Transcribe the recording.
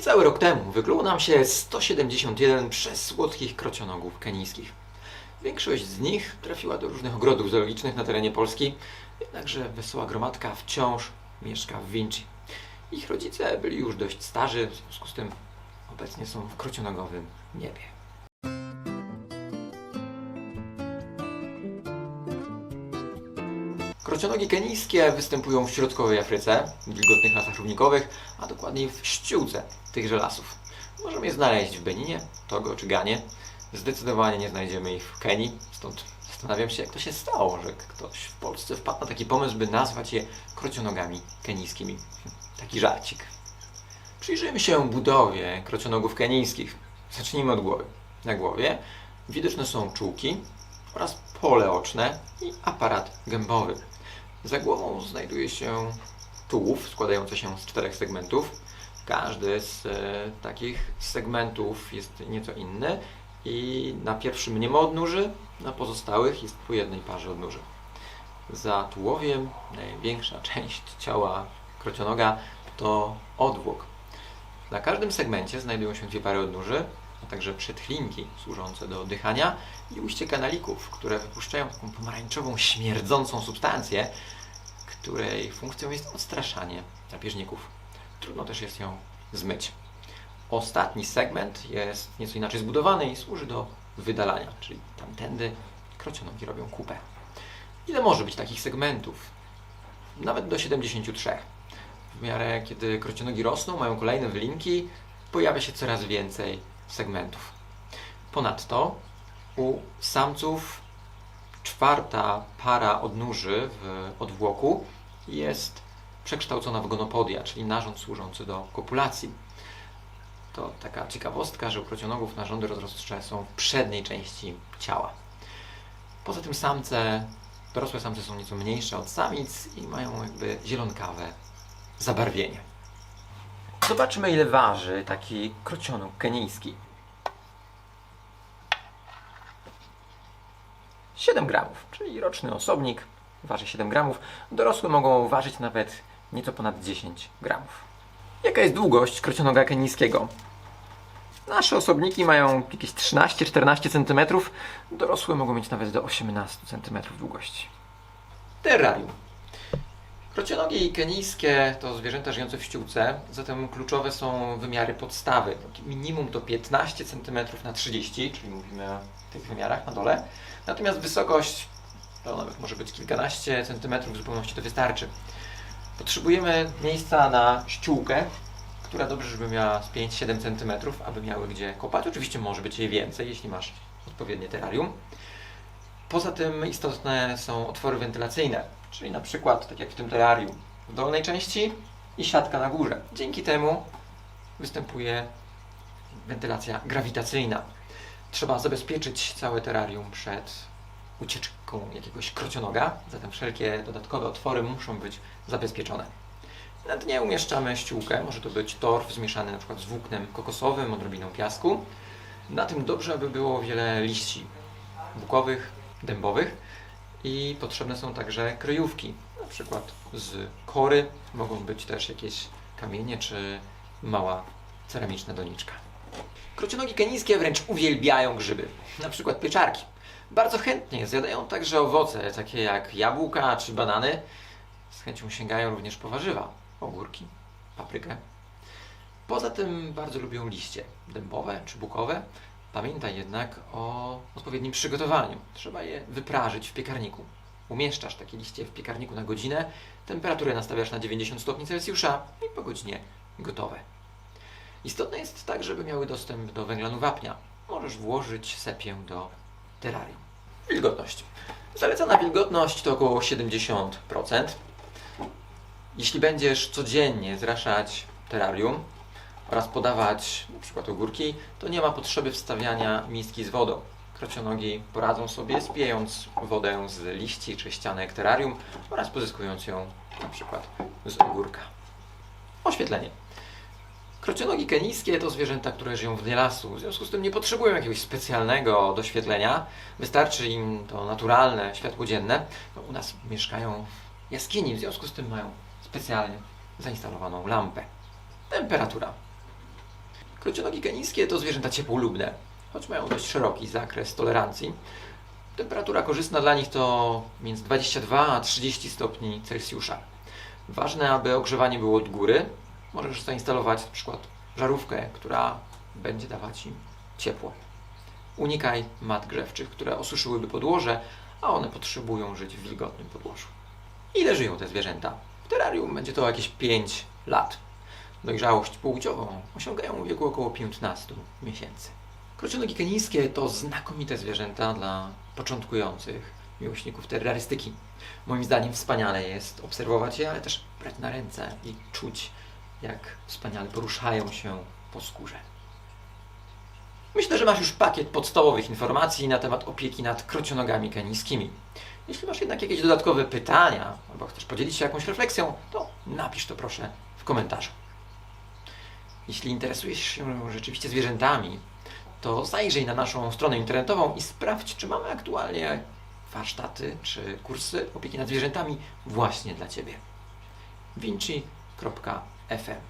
Niecały rok temu wykluło nam się 171 przesłodkich krocionogów kenijskich. Większość z nich trafiła do różnych ogrodów zoologicznych na terenie Polski, jednakże wesoła gromadka wciąż mieszka w Vinci. Ich rodzice byli już dość starzy, w związku z tym obecnie są w krocionogowym niebie. Krocionogi kenijskie występują w środkowej Afryce, w wilgotnych lasach równikowych, a dokładniej w ściółce tychże lasów. Możemy je znaleźć w Beninie, Togo czy Ganie. Zdecydowanie nie znajdziemy ich w Kenii, stąd zastanawiam się, jak to się stało, że ktoś w Polsce wpadł na taki pomysł, by nazwać je krocionogami kenijskimi. Taki żarcik. Przyjrzyjmy się budowie krocionogów kenijskich. Zacznijmy od głowy. Na głowie widoczne są czułki oraz pole oczne i aparat gębowy. Za głową znajduje się tułów składający się z czterech segmentów. Każdy z e, takich segmentów jest nieco inny i na pierwszym nie ma odnóży, na pozostałych jest po jednej parze odnóży. Za tułowiem największa część ciała krocionoga to odwłok. Na każdym segmencie znajdują się dwie pary odnóży, a także przedchlinki służące do oddychania i ujście kanalików, które wypuszczają taką pomarańczową, śmierdzącą substancję, której funkcją jest odstraszanie drapieżników. Trudno też jest ją zmyć. Ostatni segment jest nieco inaczej zbudowany i służy do wydalania, czyli tamtędy krocionogi robią kupę. Ile może być takich segmentów? Nawet do 73. W miarę kiedy krocionogi rosną, mają kolejne wylinki, pojawia się coraz więcej segmentów. Ponadto u samców czwarta para odnóży w odwłoku jest przekształcona w gonopodia, czyli narząd służący do kopulacji. To taka ciekawostka, że u krocionogów narządy rozrodcze są w przedniej części ciała. Poza tym samce, dorosłe samce są nieco mniejsze od samic i mają jakby zielonkawe zabarwienie. Zobaczmy ile waży taki krocionog kenijski. 7 gramów, czyli roczny osobnik waży 7 gramów. Dorosłe mogą ważyć nawet nieco ponad 10 gramów. Jaka jest długość krocionoga kenijskiego? Nasze osobniki mają jakieś 13-14 cm, dorosłe mogą mieć nawet do 18 cm długości. Terrarium. Krocionogi kenijskie to zwierzęta żyjące w ściółce, zatem kluczowe są wymiary podstawy. Minimum to 15 cm na 30, czyli mówimy o tych wymiarach na dole. Natomiast wysokość to nawet może być kilkanaście centymetrów, w zupełności to wystarczy. Potrzebujemy miejsca na ściółkę, która dobrze, żeby miała z 5-7 cm, aby miały gdzie kopać. Oczywiście może być jej więcej, jeśli masz odpowiednie terrarium. Poza tym istotne są otwory wentylacyjne, czyli na przykład, tak jak w tym terrarium, w dolnej części i siatka na górze. Dzięki temu występuje wentylacja grawitacyjna. Trzeba zabezpieczyć całe terrarium przed ucieczką jakiegoś krocionoga, zatem wszelkie dodatkowe otwory muszą być zabezpieczone. Na dnie umieszczamy ściółkę, może to być torf zmieszany na przykład z włóknem kokosowym, odrobiną piasku. Na tym dobrze, aby było wiele liści bukowych, dębowych i potrzebne są także kryjówki, na przykład z kory, mogą być też jakieś kamienie czy mała ceramiczna doniczka. Krocionogi kenijskie wręcz uwielbiają grzyby, na przykład pieczarki. Bardzo chętnie zjadają także owoce, takie jak jabłka czy banany. Z chęcią sięgają również po warzywa, ogórki, paprykę. Poza tym bardzo lubią liście dębowe czy bukowe. Pamiętaj jednak o odpowiednim przygotowaniu. Trzeba je wyprażyć w piekarniku. Umieszczasz takie liście w piekarniku na godzinę, temperaturę nastawiasz na 90 stopni Celsjusza i po godzinie gotowe. Istotne jest tak, żeby miały dostęp do węglanu wapnia. Możesz włożyć sepię do terrarium. Wilgotność. Zalecana wilgotność to około 70%. Jeśli będziesz codziennie zraszać terrarium oraz podawać przykład ogórki, to nie ma potrzeby wstawiania miski z wodą. Krocionogi poradzą sobie spijając wodę z liści czy ścianek terrarium oraz pozyskując ją przykład z ogórka. Oświetlenie. Krocionogi kenijskie to zwierzęta, które żyją w dnie lasu, w związku z tym nie potrzebują jakiegoś specjalnego doświetlenia. Wystarczy im to naturalne światło dzienne. No, u nas mieszkają w jaskini, w związku z tym mają specjalnie zainstalowaną lampę. Temperatura. Krocionogi kenijskie to zwierzęta ciepłolubne, choć mają dość szeroki zakres tolerancji. Temperatura korzystna dla nich to między 22 a 30 stopni Celsjusza. Ważne, aby ogrzewanie było od góry. Możesz zainstalować na przykład żarówkę, która będzie dawać im ciepło. Unikaj mat grzewczych, które osuszyłyby podłoże, a one potrzebują żyć w wilgotnym podłożu. Ile żyją te zwierzęta? W terrarium będzie to jakieś 5 lat. Dojrzałość płciową osiągają w wieku około 15 miesięcy. Krocionogi kenijskie to znakomite zwierzęta dla początkujących miłośników terrorystyki. Moim zdaniem wspaniale jest obserwować je, ale też brać na ręce i czuć, jak wspaniale poruszają się po skórze. Myślę, że masz już pakiet podstawowych informacji na temat opieki nad krocionogami kenijskimi. Jeśli masz jednak jakieś dodatkowe pytania albo chcesz podzielić się jakąś refleksją, to napisz to proszę w komentarzu. Jeśli interesujesz się rzeczywiście zwierzętami, to zajrzyj na naszą stronę internetową i sprawdź, czy mamy aktualnie warsztaty czy kursy opieki nad zwierzętami właśnie dla Ciebie. vinci.fm